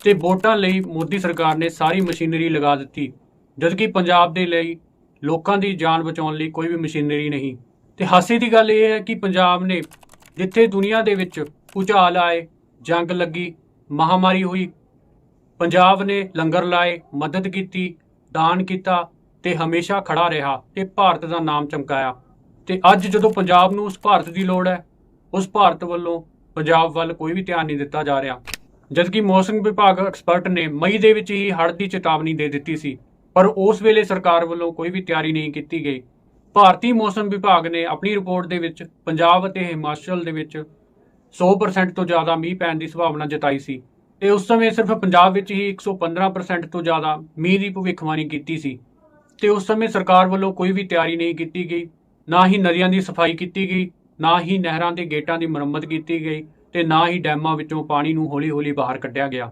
ਤੇ ਵੋਟਾਂ ਲਈ ਮੋਦੀ ਸਰਕਾਰ ਨੇ ਸਾਰੀ ਮਸ਼ੀਨਰੀ ਲਗਾ ਦਿੱਤੀ, ਜਦਕਿ ਪੰਜਾਬ ਦੇ ਲਈ ਲੋਕਾਂ ਦੀ ਜਾਨ ਬਚਾਉਣ ਲਈ ਕੋਈ ਵੀ ਮਸ਼ੀਨਰੀ ਨਹੀਂ। ਤੇ ਹਾਸੇ ਦੀ ਗੱਲ ਇਹ ਹੈ ਕਿ ਪੰਜਾਬ ਨੇ ਜਿੱਥੇ ਦੁਨੀਆ ਦੇ ਵਿੱਚ ਭੁਚਾਲ ਆਏ, ਜੰਗ ਲੱਗੀ, ਮਹਾਮਾਰੀ ਹੋਈ, ਪੰਜਾਬ ਨੇ ਲੰਗਰ ਲਾਏ, ਮਦਦ ਕੀਤੀ, ਦਾਨ ਕੀਤਾ ਤੇ ਹਮੇਸ਼ਾ ਖੜਾ ਰਿਹਾ ਤੇ ਭਾਰਤ ਦਾ ਨਾਮ ਚਮਕਾਇਆ। ਤੇ ਅੱਜ ਜਦੋਂ ਪੰਜਾਬ ਨੂੰ ਉਸ ਭਾਰਤ ਦੀ ਲੋੜ ਹੈ, ਉਸ ਭਾਰਤ ਵੱਲੋਂ ਪੰਜਾਬ ਵੱਲ ਕੋਈ ਵੀ ਧਿਆਨ ਨਹੀਂ ਦਿੱਤਾ ਜਾ ਰਿਹਾ। ਜਦਕਿ ਮੌਸਮ ਵਿਭਾਗ ਐਕਸਪਰਟ ਨੇ ਮਈ ਦੇ ਵਿੱਚ ਹੀ ਹੜ੍ਹ ਦੀ ਚੇਤਾਵਨੀ ਦੇ ਦਿੱਤੀ ਸੀ, ਪਰ ਉਸ ਵੇਲੇ ਸਰਕਾਰ ਵੱਲੋਂ ਕੋਈ ਵੀ ਤਿਆਰੀ ਨਹੀਂ ਕੀਤੀ ਗਈ। ਭਾਰਤੀ ਮੌਸਮ ਵਿਭਾਗ ਨੇ ਆਪਣੀ ਰਿਪੋਰਟ ਦੇ ਵਿੱਚ ਪੰਜਾਬ ਅਤੇ ਹਿਮਾਚਲ ਦੇ ਵਿੱਚ 100% ਤੋਂ ਜ਼ਿਆਦਾ ਮੀਂਹ ਪੈਣ ਦੀ ਸੰਭਾਵਨਾ ਜਤਾਈ ਸੀ ਤੇ ਉਸ ਸਮੇਂ ਸਿਰਫ ਪੰਜਾਬ ਵਿੱਚ ਹੀ 115% ਤੋਂ ਜ਼ਿਆਦਾ ਮੀਂਹ ਦੀ ਭਵਿੱਖਬਾਣੀ ਕੀਤੀ ਸੀ। ਤੇ ਉਸ ਸਮੇਂ ਸਰਕਾਰ ਵੱਲੋਂ ਕੋਈ ਵੀ ਤਿਆਰੀ ਨਹੀਂ ਕੀਤੀ ਗਈ, ਨਾ ਹੀ ਨਦੀਆਂ ਦੀ ਸਫ਼ਾਈ ਕੀਤੀ ਗਈ, ਨਾ ਹੀ ਨਹਿਰਾਂ ਦੇ ਗੇਟਾਂ ਦੀ ਮੁਰੰਮਤ ਕੀਤੀ ਗਈ ਤੇ ਨਾ ਹੀ ਡੈਮਾਂ ਵਿੱਚੋਂ ਪਾਣੀ ਨੂੰ ਹੌਲੀ-ਹੌਲੀ ਬਾਹਰ ਕੱਢਿਆ ਗਿਆ।